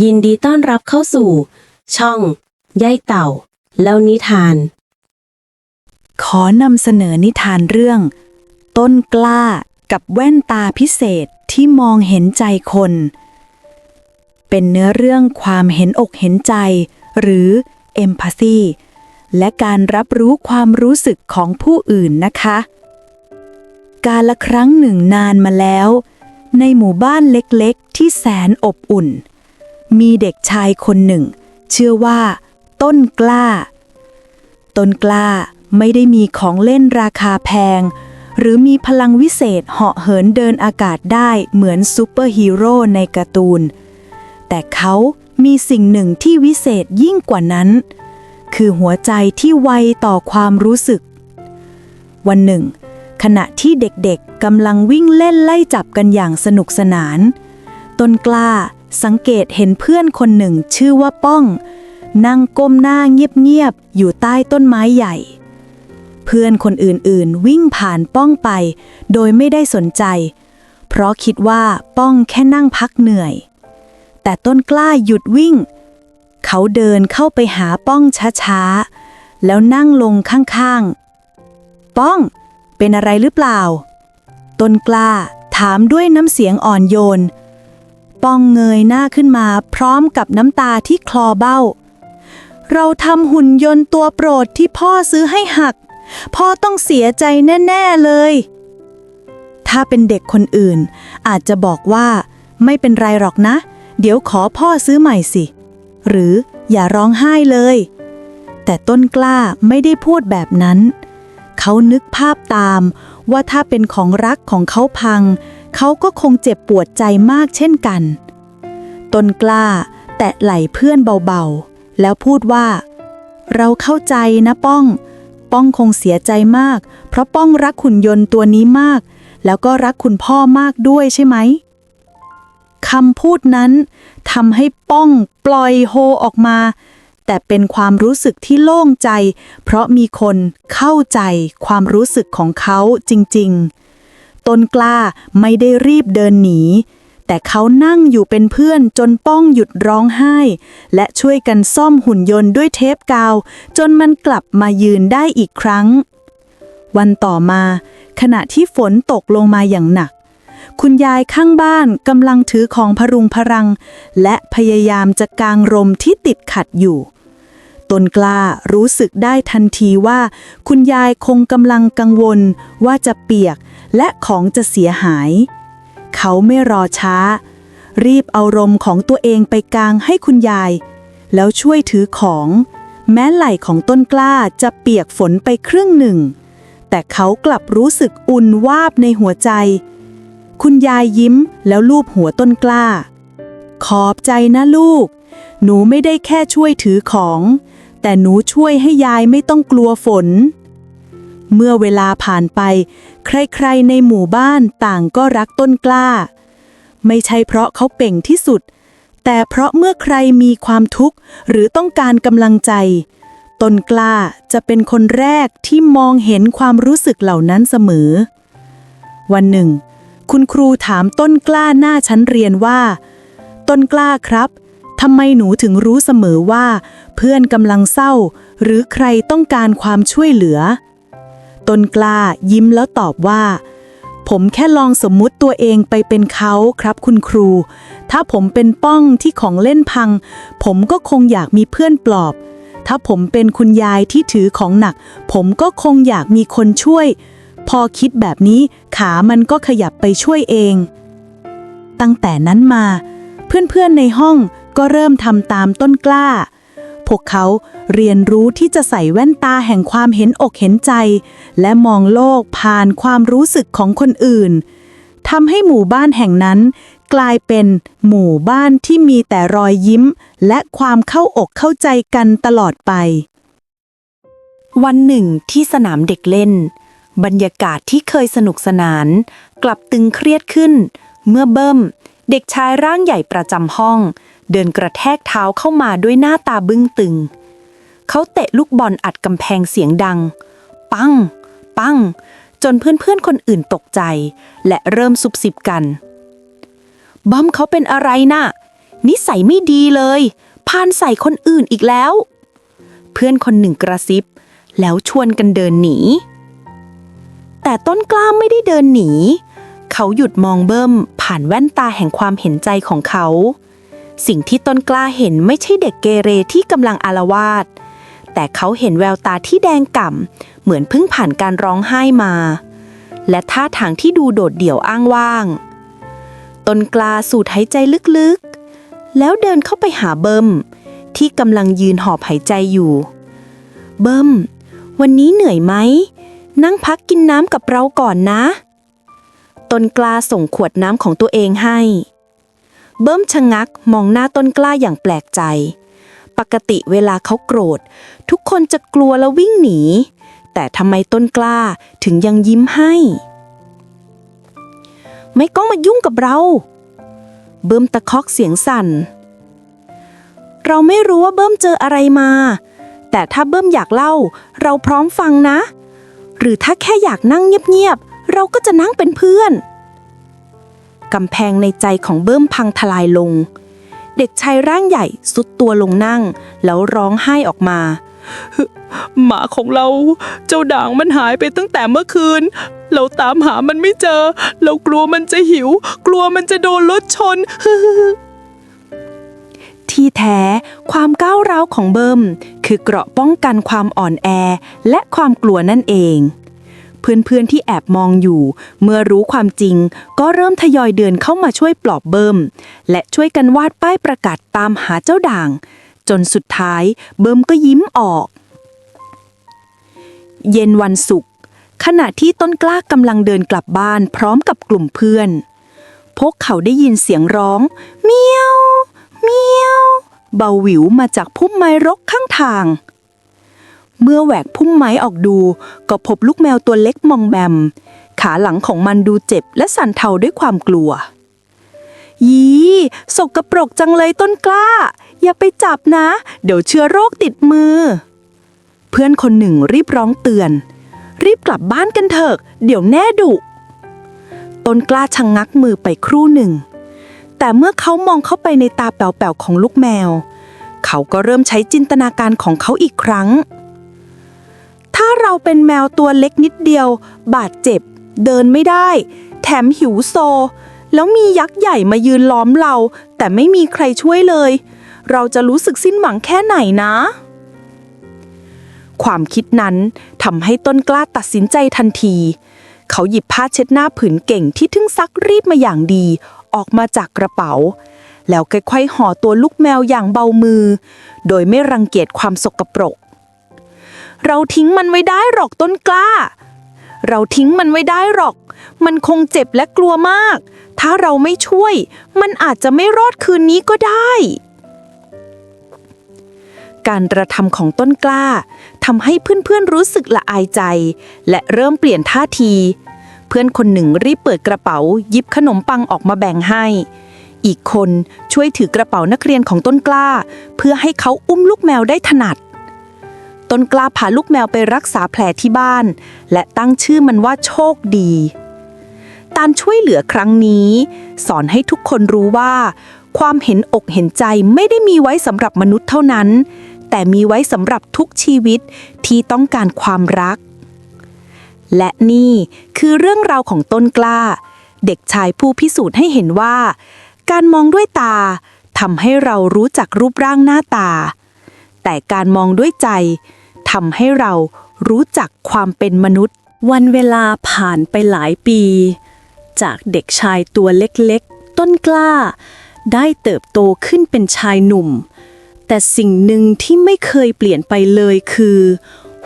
ยินดีต้อนรับเข้าสู่ ช่องย่ายเต่า แล้วนิทาน ขอนำเสนอนิทานเรื่อง ต้นกล้ากับแว่นตาพิเศษที่มองเห็นใจคน เป็นเนื้อเรื่องความเห็นอกเห็นใจ หรือ empathy และการรับรู้ความรู้สึกของผู้อื่นนะคะ การละครั้งหนึ่งนานมาแล้ว ในหมู่บ้านเล็กๆ ที่แสนอบอุ่น มีเด็กชายคนหนึ่ง เชื่อว่า ต้นกล้า ต้นกล้าไม่ได้มีของเล่นราคาแพง หรือมีพลังวิเศษเหาะเหินเดินอากาศได้เหมือนซูเปอร์ฮีโร่ในการ์ตูน แต่เขามีสิ่งหนึ่งที่วิเศษยิ่งกว่านั้น คือหัวใจที่ไวต่อความรู้สึก วันหนึ่ง ขณะที่เด็กๆกำลังวิ่งเล่นไล่จับกันอย่างสนุกสนาน ต้นกล้า สังเกตเห็นเพื่อนคนหนึ่งชื่อว่าป้อง นั่งก้มหน้าเงียบๆ อยู่ใต้ต้นไม้ใหญ่ เพื่อนคนอื่นๆ วิ่งผ่านป้องไป โดยไม่ได้สนใจ เพราะคิดว่าป้องแค่นั่งพักเหนื่อย แต่ต้นกล้าหยุดวิ่ง เขาเดินเข้าไปหาป้องช้าๆ แล้วนั่งลงข้างๆ ป้อง เป็นอะไรหรือเปล่า ต้นกล้าถามด้วยน้ำเสียงอ่อนโยน ป้องเงยหน้าขึ้นมาพร้อมกับน้ำตาที่คลอเบ้า เราทำหุ่นยนต์ตัวโปรดที่พ่อซื้อให้หัก พ่อต้องเสียใจแน่ ๆ เลย ถ้าเป็นเด็กคนอื่น อาจจะบอกว่า ไม่เป็นไรหรอกนะ เดี๋ยวขอพ่อซื้อใหม่สิ หรืออย่าร้องไห้เลย แต่ต้นกล้าไม่ได้พูดแบบนั้น เขานึกภาพตามว่าถ้าเป็นของรักของเขาพัง เขาก็คงเจ็บปวดใจมากเช่นกันตนกล้า แตะไหล่เพื่อนเบาๆ แล้วพูดว่า เราเข้าใจนะป้อง ป้องคงเสียใจมาก เพราะป้องรักขุนยนต์ตัวนี้มาก แล้วก็รักคุณพ่อมากด้วยใช่ไหมคำพูดนั้นทำให้ป้องปล่อยโฮออกมา แต่เป็นความรู้สึกที่โล่งใจ เพราะมีคนเข้าใจความรู้สึกของเขาจริง ๆ ต้นกล้าไม่ได้รีบเดินหนี แต่เขานั่งอยู่เป็นเพื่อนจนป้องหยุดร้องไห้ และช่วยกันซ่อมหุ่นยนต์ด้วยเทปกาว จนมันกลับมายืนได้อีกครั้ง วันต่อมา ขณะที่ฝนตกลงมาอย่างหนัก คุณยายข้างบ้านกำลังถือของพรุงพรัง และพยายามจะกางรมที่ติดขัดอยู่ต้นกล้ารู้สึกได้ทันทีว่า คุณยายคงกำลังกังวลว่าจะเปียก และของจะเสียหาย เขาไม่รอช้า รีบเอารมของตัวเองไปกลางให้คุณยาย แล้วช่วยถือของ แม้ไหล่ของต้นกล้าจะเปียกฝนไปครึ่งหนึ่ง แต่เขากลับรู้สึกอุ่นวาบในหัวใจ คุณยายยิ้มแล้วลูบหัวต้นกล้า ขอบใจนะลูก หนูไม่ได้แค่ช่วยถือของ แต่หนูช่วยให้ยายไม่ต้องกลัวฝนเมื่อเวลาผ่านไป ใครๆในหมู่บ้านต่างก็รักต้นกล้า ไม่ใช่เพราะเขาเป่งที่สุด แต่เพราะเมื่อใครมีความทุกข์หรือต้องการกำลังใจ ต้นกล้าจะเป็นคนแรกที่มองเห็นความรู้สึกเหล่านั้นเสมอ วันหนึ่ง คุณครูถามต้นกล้าหน้าชั้นเรียนว่า ต้นกล้าครับทำไมหนูถึงรู้เสมอว่า เพื่อนกำลังเศร้า หรือใครต้องการความช่วยเหลือ ต้นกล้ายิ้มแล้วตอบว่า ผมแค่ลองสมมุติตัวเองไปเป็นเขาครับคุณครู ถ้าผมเป็นป้องที่ของเล่นพัง ผมก็คงอยากมีเพื่อนปลอบ ถ้าผมเป็นคุณยายที่ถือของหนัก ผมก็คงอยากมีคนช่วย พอคิดแบบนี้ขามันก็ขยับไปช่วยเอง ตั้งแต่นั้นมา เพื่อนๆในห้องก็เริ่มทำตามต้นกล้า วกเขาเรียนรู้ที่จะใส่แว่นตาแห่งความเห็นอกเห็นใจ และมองโลกผ่านความรู้สึกของคนอื่นทำให้หมู่บ้านแห่งนั้น กลายเป็นหมู่บ้านที่มีแต่รอยยิ้ม และความเข้าอกเข้าใจกันตลอดไป วันหนึ่งที่สนามเด็กเล่น บรรยากาศที่เคยสนุกสนาน กลับตึงเครียดขึ้น เมื่อเบิ้ม เด็กชายร่างใหญ่ประจำห้อง เดินกระแทกเท้าเข้ามาด้วยหน้าตาบึ้งตึง เขาเตะลูกบอลอัดกำแพงเสียงดัง ปัง ปัง จนเพื่อนๆคนอื่นตกใจ และเริ่มซุบซิบกัน บอมเขาเป็นอะไรนะ่ะ นิสัยไม่ดีเลยพานใส่คนอื่นอีกแล้ว เพื่อนคนหนึ่งกระซิบ แล้วชวนกันเดินหนี แต่ต้นกล้าไม่ได้เดินหนี เขาหยุดมองเบิ้มผ่านแว่นตาแห่งความเห็นใจของเขา สิ่งที่ต้นกล้าเห็นไม่ใช่เด็กเกเรที่กำลังอารวาส แต่เขาเห็นแววตาที่แดงก่ำ เหมือนเพิ่งผ่านการร้องไห้มา และท่าทางที่ดูโดดเดี่ยวอ้างว่าง ต้นกล้าสูดหายใจลึกๆ แล้วเดินเข้าไปหาเบิ้มที่กำลังยืนหอบหายใจอยู่ เบิ้ม วันนี้เหนื่อยไหม นั่งพักกินน้ำกับเราก่อนนะ ต้นกล้าส่งขวดน้ำของตัวเองให้ เบิ้มชะงักมองหน้าต้นกล้าอย่างแปลกใจ ปกติเวลาเขาโกรธ ทุกคนจะกลัวแล้ววิ่งหนี แต่ทำไมต้นกล้าถึงยังยิ้มให้ ไม่ต้องมายุ่งกับเรา เบิ้มตะคอกเสียงสั่น เราไม่รู้ว่าเบิ้มเจออะไรมา แต่ถ้าเบิ้มอยากเล่า เราพร้อมฟังนะ หรือถ้าแค่อยากนั่งเงียบๆเราก็จะนั่งเป็นเพื่อน กำแพงในใจของเบิ้มพังทลายลง เด็กชายร่างใหญ่สุดตัวลงนั่ง แล้วร้องไห้ออกมา หมาของเรา เจ้าด่างมันหายไปตั้งแต่เมื่อคืน เราตามหามันไม่เจอ เรากลัวมันจะหิว กลัวมันจะโดนรถชนที่แท้ความก้าวร้าวของเบิ้มคือเกราะป้องกันความอ่อนแอและความกลัวนั่นเอง เพื่อนๆที่แอบมองอยู่ เมื่อรู้ความจริง ก็เริ่มทยอยเดินเข้ามาช่วยปลอบเบิ้มและช่วยกันวาดป้ายประกาศตามหาเจ้าด่าง จนสุดท้ายเบิ้มก็ยิ้มออก เย็นวันศุกร์ขณะที่ต้นกล้ากำลังเดินกลับบ้านพร้อมกับกลุ่มเพื่อน พวกเขาได้ยินเสียงร้อง เมียว เมียว เบาหวิวมาจากพุ่มไม้รกข้างทาง เมื่อแหวกพุ่มไม้ออกดู ก็พบลูกแมวตัวเล็กมองแบมขาหลังของมันดูเจ็บและสั่นเทาด้วยความกลัว ยีสกรปรกจังเลยต้นกล้า อย่าไปจับนะ เดี๋ยวเชื้อโรคติดมือ เพื่อนคนหนึ่งรีบร้องเตือน รีบกลับบ้านกันเถอะ เดี๋ยวแน่ดุต้นกล้าชะงงักมือไปครู่หนึ่ง แต่เมื่อเขามองเข้าไปในตาแป๋วๆของลูกแมว เขาก็เริ่มใช้จินตนาการของเขาอีกครั้ง ถ้าเราเป็นแมวตัวเล็กนิดเดียว บาดเจ็บ เดินไม่ได้ แถมหิวโซ แล้วมียักษ์ใหญ่มายืนล้อมเรา แต่ไม่มีใครช่วยเลย เราจะรู้สึกสิ้นหวังแค่ไหนนะ ความคิดนั้นทำให้ต้นกล้าตัดสินใจทันที เขาหยิบผ้าเช็ดหน้าผืนเก่งที่ทึ่งซักรีดมาอย่างดี ออกมาจากกระเป๋า แล้วค่อยๆห่อตัวลูกแมวอย่างเบามือ โดยไม่รังเกียจความสกปรก เราทิ้งมันไว้ได้หรอกต้นกล้า เราทิ้งมันไว้ได้หรอก มันคงเจ็บและกลัวมาก ถ้าเราไม่ช่วย มันอาจจะไม่รอดคืนนี้ก็ได้ การกระทำของต้นกล้าทำให้เพื่อนๆรู้สึกละอายใจ และเริ่มเปลี่ยนท่าที เพื่อนคนหนึ่งรีบเปิดกระเป๋ายิบขนมปังออกมาแบ่งให้ อีกคนช่วยถือกระเป๋านักเรียนของต้นกล้า เพื่อให้เขาอุ้มลูกแมวได้ถนัด ต้นกล้าพาลูกแมวไปรักษาแผลที่บ้าน และตั้งชื่อมันว่าโชคดีการช่วยเหลือครั้งนี้ สอนให้ทุกคนรู้ว่า ความเห็นอกเห็นใจไม่ได้มีไว้สำหรับมนุษย์เท่านั้น แต่มีไว้สำหรับทุกชีวิตที่ต้องการความรัก และนี่คือเรื่องราวของต้นกล้า เด็กชายผู้พิสูจน์ให้เห็นว่า การมองด้วยตาทำให้เรารู้จักรูปร่างหน้าตา แต่การมองด้วยใจ ทำให้เรารู้จักความเป็นมนุษย์ วันเวลาผ่านไปหลายปี จากเด็กชายตัวเล็กๆ ต้นกล้า ได้เติบโตขึ้นเป็นชายหนุ่ม แต่สิ่งหนึ่งที่ไม่เคยเปลี่ยนไปเลยคือ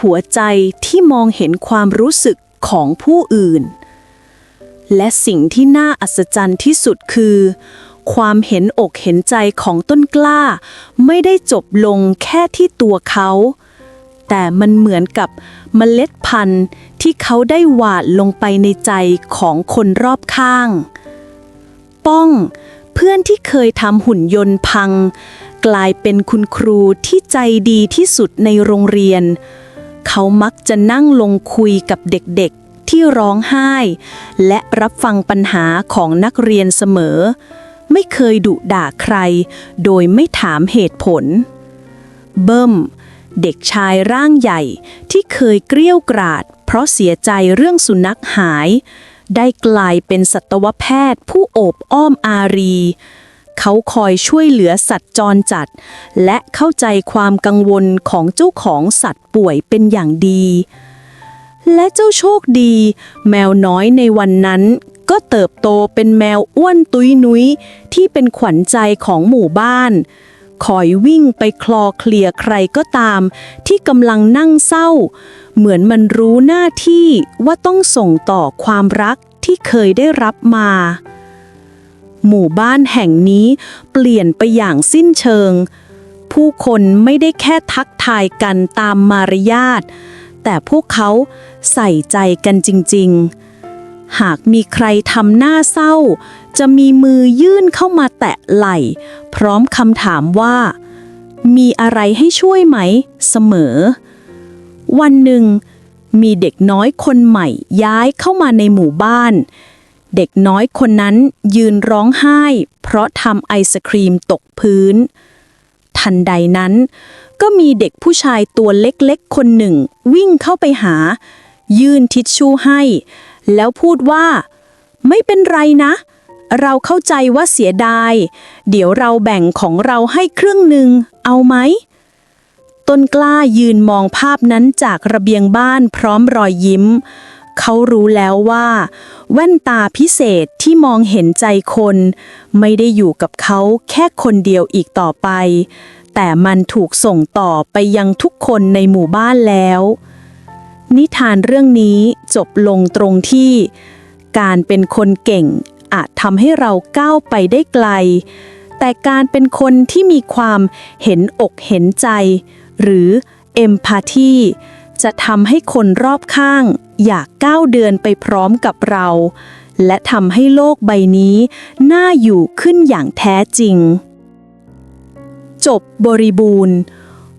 หัวใจที่มองเห็นความรู้สึกของผู้อื่น และสิ่งที่น่าอัศจรรย์ที่สุดคือ ความเห็นอกเห็นใจของต้นกล้า ไม่ได้จบลงแค่ที่ตัวเขา แต่มันเหมือนกับเมล็ดพันธุ์ที่เขาได้หวานลงไปในใจของคนรอบข้าง ป้อง เพื่อนที่เคยทำหุ่นยนต์พัง กลายเป็นคุณครูที่ใจดีที่สุดในโรงเรียน เขามักจะนั่งลงคุยกับเด็กๆที่ร้องไห้ และรับฟังปัญหาของนักเรียนเสมอ ไม่เคยดุด่าใคร โดยไม่ถามเหตุผล เบิ้ม เด็กชายร่างใหญ่ที่เคยเกรี้ยวกราด เพราะเสียใจเรื่องสุนัขหาย ได้กลายเป็นสัตวแพทย์ผู้โอบอ้อมอารี เขาคอยช่วยเหลือสัตว์จรจัด และเข้าใจความกังวลของเจ้าของสัตว์ป่วยเป็นอย่างดี และเจ้าโชคดี แมวน้อยในวันนั้นก็เติบโตเป็นแมวอ้วนตุยนุ้ยที่เป็นขวัญใจของหมู่บ้าน คอยวิ่งไปคลอเคลียใครก็ตาม ที่กำลังนั่งเศร้า เหมือนมันรู้หน้าที่ว่าต้องส่งต่อความรักที่เคยได้รับมา หมู่บ้านแห่งนี้เปลี่ยนไปอย่างสิ้นเชิง ผู้คนไม่ได้แค่ทักทายกันตามมารยาทแต่พวกเขาใส่ใจกันจริง ๆ หากมีใครทำหน้าเศร้า จะมีมือยื่นเข้ามาแตะไหล่ พร้อมคำถามว่า มีอะไรให้ช่วยไหม เสมอ วันหนึ่ง มีเด็กน้อยคนใหม่ย้ายเข้ามาในหมู่บ้าน เด็กน้อยคนนั้นยืนร้องไห้ เพราะทำไอศครีมตกพื้น ทันใดนั้น ก็มีเด็กผู้ชายตัวเล็กๆ คนหนึ่ง วิ่งเข้าไปหา ยื่นทิชชู่ให้ แล้วพูดว่า ไม่เป็นไรนะเเราเข้าใจว่าเสียดาย เดี๋ยวเราแบ่งของเราให้ครึ่งหนึ่ง เอาไหม ต้นกล้ายืนมองภาพนั้นจากระเบียงบ้านพร้อมรอยยิ้ม เขารู้แล้วว่า แว่นตาพิเศษที่มองเห็นใจคน ไม่ได้อยู่กับเขาแค่คนเดียวอีกต่อไป แต่มันถูกส่งต่อไปยังทุกคนในหมู่บ้านแล้วนิทานเรื่องนี้จบลงตรงที่ การเป็นคนเก่ง อาจทำให้เราก้าวไปได้ไกล แต่การเป็นคนที่มีความเห็นอกเห็นใจ หรือเอมพ t ธีจะทำให้คนรอบข้าง อยากก้าวเดินไปพร้อมกับเรา และทำให้โลกใบนี้น่าอยู่ขึ้นอย่างแท้จริง จบบริบูรณ์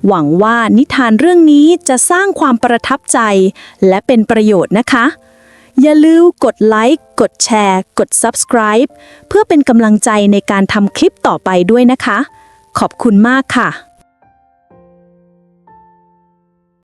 หวังว่านิทานเรื่องนี้จะสร้างความประทับใจ และเป็นประโยชน์นะคะ อย่าลืมกดไลค์ กดแชร์ กด subscribe เพื่อเป็นกำลังใจในการทำคลิปต่อไปด้วยนะคะ ขอบคุณมากค่ะ